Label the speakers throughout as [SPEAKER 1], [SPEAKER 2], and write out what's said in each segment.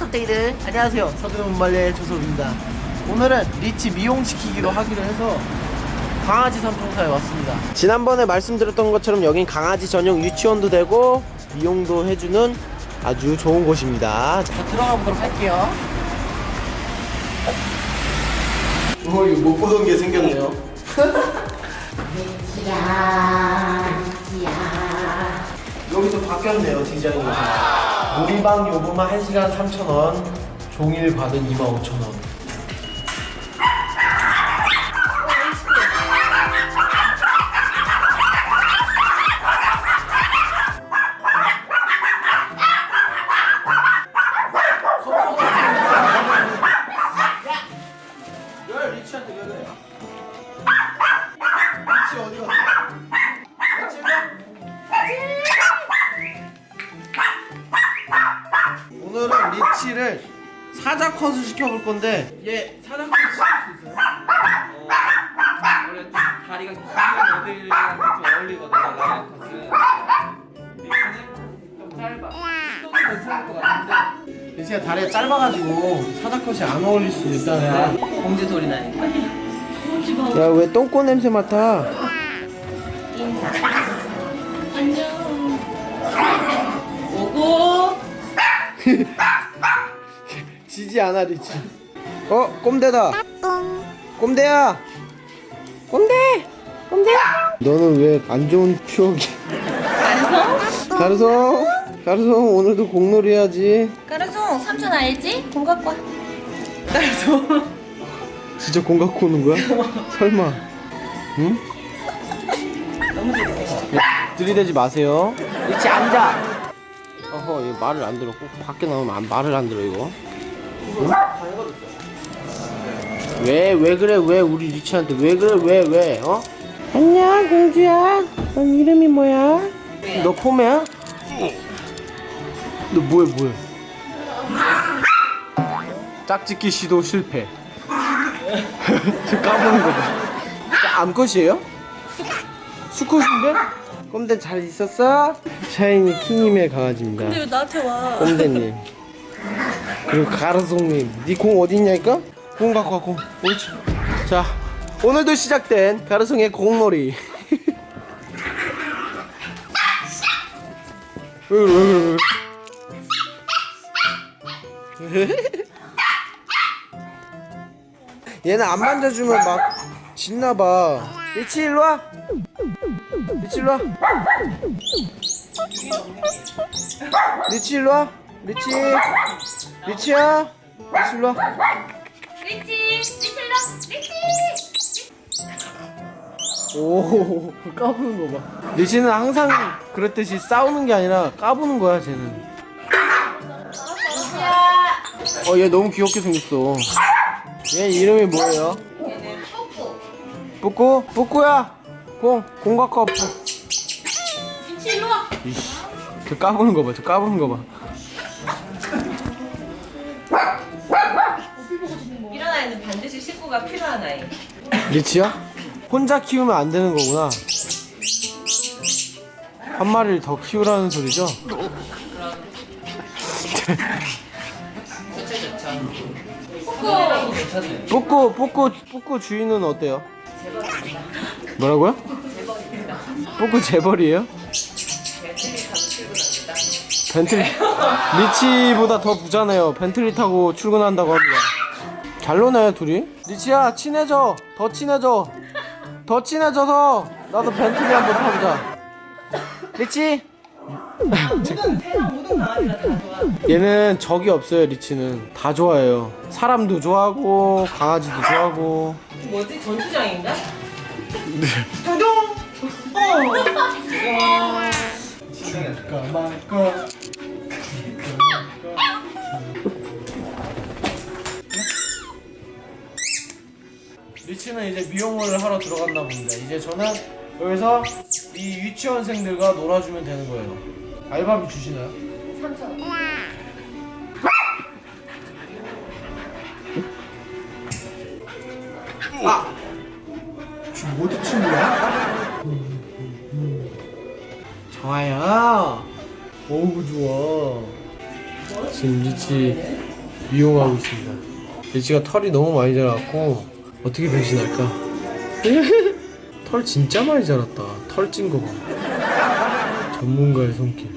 [SPEAKER 1] 섭대이들 안녕하세요. 서두문말레 조섭입니다. 오늘은 리치 미용시키기로 하기로 해서 강아지 삼총사에 왔습니다. 지난번에 말씀드렸던 것처럼 여긴 강아지 전용 유치원도 되고 미용도 해주는 아주 좋은 곳입니다. 자 들어가 보도록 할게요. 어 이거 못 보던 게 생겼네요. 여기서 바뀌었네요 디자인이 놀이방 요금은 1시간 3,000원 종일 받은 25,000원 리치를 사자 컷을 시켜볼 건데. 얘 사자 컷 시킬 수 있어요?
[SPEAKER 2] 원래 좀 다리가 긴 애들한테 좀 어울리거든요. 라이언 컷은. 리치는 좀 짧아. 시도도 괜찮을 것 같은데.
[SPEAKER 1] 리치가 다리가 짧아가지고 사자 컷이 안 어울릴 수 있다네
[SPEAKER 2] 공지 소리 나니까.
[SPEAKER 1] 야 왜 똥꼬 냄새 맡아?
[SPEAKER 2] 오고
[SPEAKER 1] 지지 않아 리치. 어 꼼대다. 꼼대야. 꼼대 꼼대. 너는 왜 안 좋은 추억이? 가르송? 가르송? 가르송 오늘도 공놀이 해야지.
[SPEAKER 3] 까르송 삼촌 알지? 공 갖고 와.
[SPEAKER 1] 진짜 공 갖고 오는 거야? 설마. 응?
[SPEAKER 2] 너무 재밌어
[SPEAKER 1] 들이대지 마세요. 리치 앉아. 어허 얘 말을 안 들어. 꼭 밖에 나오면 안- 말을 안 들어 이거 왜 왜 그래 왜 우리 리치한테 왜 그래 왜 왜 어? 안녕 공주야 넌 이름이 뭐야? 너 포메야? 너 뭐야 뭐야 짝짓기 시도 실패 저 까보는 거 봐 암컷이에요? 수컷인데? 꼼대 잘 있었어? 샤이니 킹님의 강아지입니다
[SPEAKER 3] 왜 나한테 와?
[SPEAKER 1] 꼼대님 그리고 가르송님 니공 어디 있냐니까? 공 갖고 와공. 옳지. 자 오늘도 시작된 가르송의 공놀이. 얘는 안 만져주면 막 짖나봐. 리치 일로와. 리치 일로와. 리치 일로와 리치 리치야 리치 일로 와
[SPEAKER 3] 리치, 리첼로, 리치.
[SPEAKER 1] 오 까부는 거봐 리치는 항상 그랬듯이 싸우는 게 아니라 까부는 거야 쟤는 어얘 너무 귀엽게 생겼어 얘 이름이 뭐예요?
[SPEAKER 3] 얘는 뽀뽀.
[SPEAKER 1] 뿌꾸? 뿌꾸야 공 공각커
[SPEAKER 3] 리치 일로 와.
[SPEAKER 1] 이씨 저 까부는 거봐 저 까부는 거봐
[SPEAKER 2] 식구가 필요한 아이
[SPEAKER 1] 리치야? 혼자 키우면 안 되는 거구나 한 마리를 더 키우라는 소리죠?
[SPEAKER 2] 괜찮네
[SPEAKER 1] 뿌꾸 뿌꾸 뿌꾸 주인은 어때요? 뭐라고요? 뿌꾸 재벌이에요? 벤틀리 리치보다 더 부자네요 벤틀리 타고 출근한다고 합니다 잘 노네 둘이 리치야 친해져 더 친해져 더 친해져서 나도 벤틀리 한번 타보자 리치 얘는 적이 없어요 리치는 다 좋아해요 사람도 좋아하고 강아지도 좋아하고
[SPEAKER 2] 뭐지 전투장인가?
[SPEAKER 1] 리치는 이제 미용을 하러 들어갔나 봅니다. 이제 저는 여기서 이 유치원생들과 놀아주면 되는 거예요. 알바비 주시나요?
[SPEAKER 3] 3천.
[SPEAKER 1] 아! 지금 어디 친구야? 좋아요. 어우 좋아. 지금 리치 미용하고 있습니다. 리치가 털이 너무 많이 자라갖고 어떻게 변신할까? 털 진짜 많이 자랐다. 털 찐 거 봐. 전문가의 손길.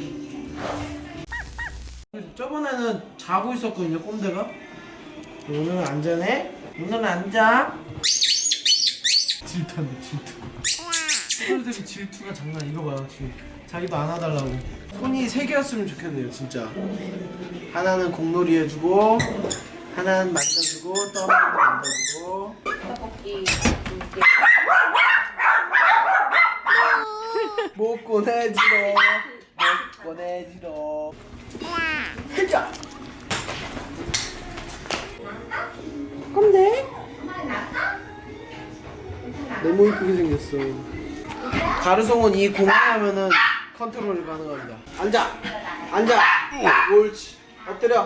[SPEAKER 1] 저번에는 자고 있었거든요, 꼼대가. 오늘은 안전해. 오늘은 앉아. 질투한다, 질투. 친구들이 질투가 장난 이거 봐요 지금 자기도 안아달라고 손이 세 개였으면 좋겠네요 진짜 하나는 공놀이 해주고 하나는 만져주고 또 하나는 만져주고 못 꺼내지러 못 꺼내지러 해자 꼼대? 너무 이쁘게 생겼어. 가르송은 이 공을 하면은 컨트롤이 가능합니다. 앉아! 앉아! 옳지. 엎드려!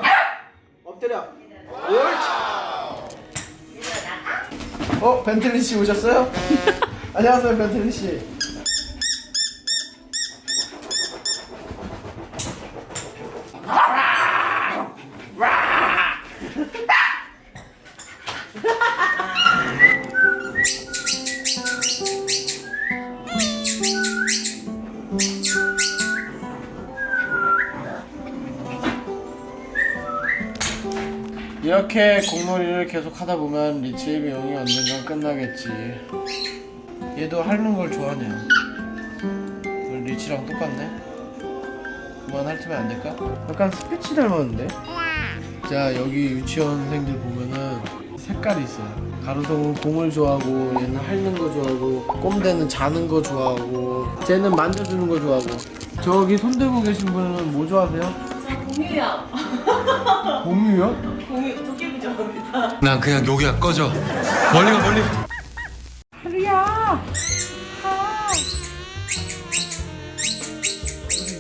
[SPEAKER 1] 엎드려! 옳지 어 벤틀리 씨 오셨어요? 안녕하세요 벤틀리 씨 이렇게 공놀이를 계속 하다 보면 리치의 미용이 언젠간 끝나겠지. 얘도 핥는 걸 좋아하네요. 우리 리치랑 똑같네. 그만 핥으면 안 될까? 약간 스피치 닮았는데? 자 여기 유치원생들 보면은 색깔이 있어요. 가루송은 공을 좋아하고 얘는 핥는 거 좋아하고 꼼대는 자는 거 좋아하고 쟤는 만져주는 거 좋아하고 저기 손들고 계신 분은 뭐 좋아하세요?
[SPEAKER 3] 공유야
[SPEAKER 1] 공유요?
[SPEAKER 3] 공유
[SPEAKER 4] 난 그냥 여기야 꺼져 멀리 가 멀리
[SPEAKER 1] 우리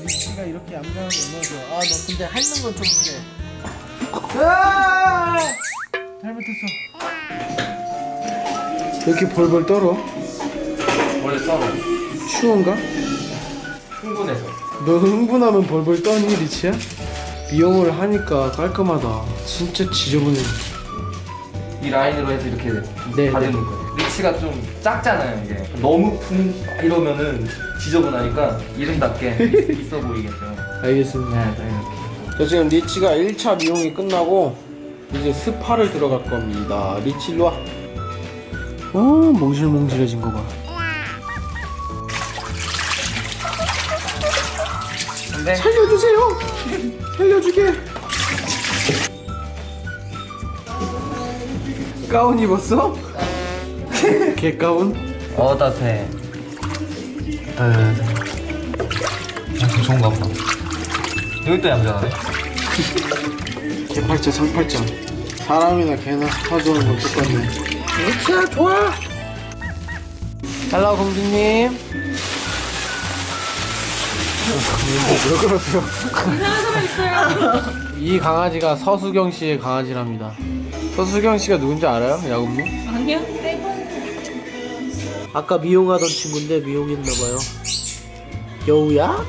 [SPEAKER 1] 리치가 이렇게 얌전하게 너무 좋아. 아, 너 근데 핥는 건좀 그래. 아! 잘못했어. 왜 이렇게 벌벌 떨어?
[SPEAKER 2] 원래 썰어.
[SPEAKER 1] 추운가?
[SPEAKER 2] 흥분해서.
[SPEAKER 1] 너 흥분하면 벌벌 떠니, 리치야? 미용을 하니까 깔끔하다. 진짜 지저분해.
[SPEAKER 2] 이 라인으로 해서 이렇게
[SPEAKER 1] 네,
[SPEAKER 2] 가르는
[SPEAKER 1] 네.
[SPEAKER 2] 거예요. 리치가 좀 작잖아요 이게. 너무 품 이러면은 지저분하니까 이름답게 있어 보이겠죠.
[SPEAKER 1] 알겠습니다.
[SPEAKER 2] 네, 네,
[SPEAKER 1] 지금 리치가 1차 미용이 끝나고 이제 스파를 들어갈 겁니다. 리치 일로 와. 어, 몽실몽실해진 거 봐.
[SPEAKER 2] 근데
[SPEAKER 1] 살려주세요. 살려주게. 가운 입었어? 개 가운?
[SPEAKER 2] 어 따뜻해.
[SPEAKER 4] 아, 좀 좋은가 보다 여기 또 얌전하네
[SPEAKER 1] 개팔자 상팔자. 사람이나 개나 좋아하는 건 똑같네. 리치야 좋아. 헬로 공주님. 왜 그러세요? 이 강아지가 서수경 씨의 강아지랍니다. 서수경 씨가 누군지 알아요? 야구무?
[SPEAKER 3] 아니요
[SPEAKER 1] 아까 미용하던 친구인데 미용했나봐요. 여우야?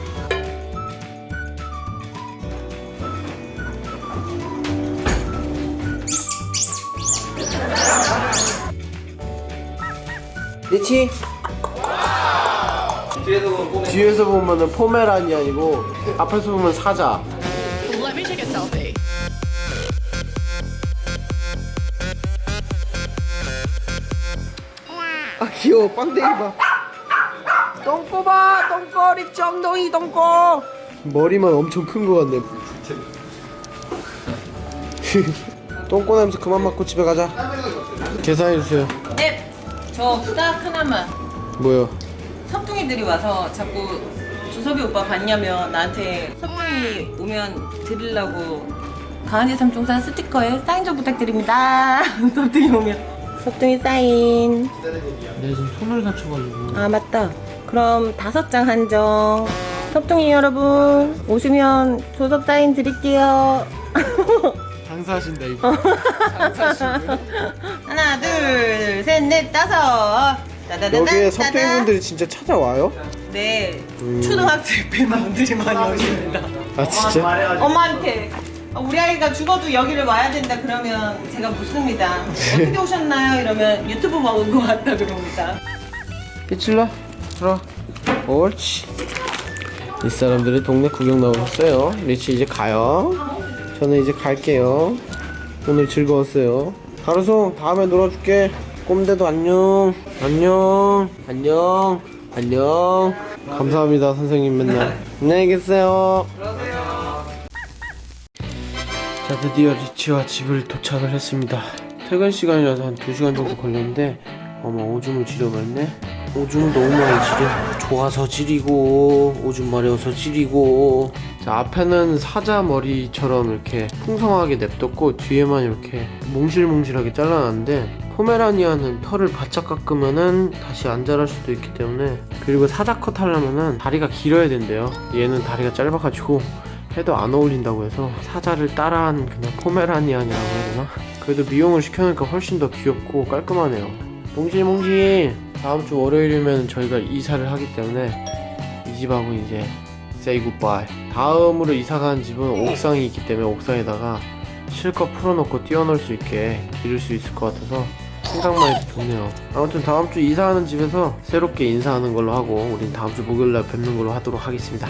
[SPEAKER 1] 리치?
[SPEAKER 2] 뒤에서 보면
[SPEAKER 1] 뒤에서 보면은 포메라니안이고 앞에서 보면 사자.
[SPEAKER 5] Let me take a selfie.
[SPEAKER 1] 아 귀여워. 빵댕이 봐. 똥꼬 봐 똥꼬 리치 엉덩이 똥꼬! 머리만 엄청 큰 거 같네. 똥꼬 냄새 그만 맡고 집에 가자. 계산해 주세요.
[SPEAKER 6] 네저 부탁 하나만
[SPEAKER 1] 뭐요?
[SPEAKER 6] 섭둥이들이 와서 자꾸 주섭이 오빠 봤냐면 나한테 섭둥이 오면 드리려고 강아지 삼총사 스티커에 사인 좀 부탁드립니다. 섭둥이 오면 섭둥이 사인.
[SPEAKER 1] 내가 지금 손을 다쳐가지고.
[SPEAKER 6] 아 맞다. 그럼 다섯 장 한정 섭둥이 여러분 오시면 조섭 사인 드릴게요.
[SPEAKER 1] 장사하신다 이거.
[SPEAKER 6] 하나 둘 셋 넷 다섯
[SPEAKER 1] 여기에. 섭외분들이 진짜 찾아와요?
[SPEAKER 6] 네 초등학생 팬분들이 많이 오십니다
[SPEAKER 1] 아 진짜?
[SPEAKER 6] 엄마한테 아, 우리 아이가 죽어도 여기를 와야 된다 그러면 제가 묻습니다. 어떻게 오셨나요? 이러면 유튜브 먹은 것 같다 그럽니다.
[SPEAKER 1] 삐칠러 들어 옳지 이 사람들이 동네 구경 나오셨어요 리치 이제 가요 저는 이제 갈게요 오늘 즐거웠어요 가루송 다음에 놀아줄게 꼼대도 안녕. 안녕. 안녕. 안녕. 감사합니다 선생님 맨날. 안녕히 계세요. 자 드디어 리치와 집을 도착을 했습니다. 퇴근 시간이라서 한 2시간 정도 걸렸는데 어머 오줌을 지려버렸네. 오줌을 너무 많이 지려. 좋아서 지리고 오줌 마려워서 지리고. 자 앞에는 사자 머리처럼 이렇게 풍성하게 냅뒀고 뒤에만 이렇게 몽실몽실하게 잘라놨는데 포메라니아는 털을 바짝 깎으면은 다시 안 자랄 수도 있기 때문에 그리고 사자 컷 하려면은 다리가 길어야 된대요. 얘는 다리가 짧아가지고 해도 안 어울린다고 해서 사자를 따라한 그냥 포메라니안이라고 해야 되나? 그래도 미용을 시켜놓으니까 훨씬 더 귀엽고 깔끔하네요. 몽실몽실! 다음 주 월요일이면 저희가 이사를 하기 때문에 이 집하고 이제 say goodbye. 다음으로 이사 가는 집은 옥상이 있기 때문에 옥상에다가 실컷 풀어놓고 뛰어놀 수 있게 기를 수 있을 것 같아서 생각만 해도 좋네요. 아무튼 다음 주 이사하는 집에서 새롭게 인사하는 걸로 하고 우린 다음 주 목요일 날 뵙는 걸로 하도록 하겠습니다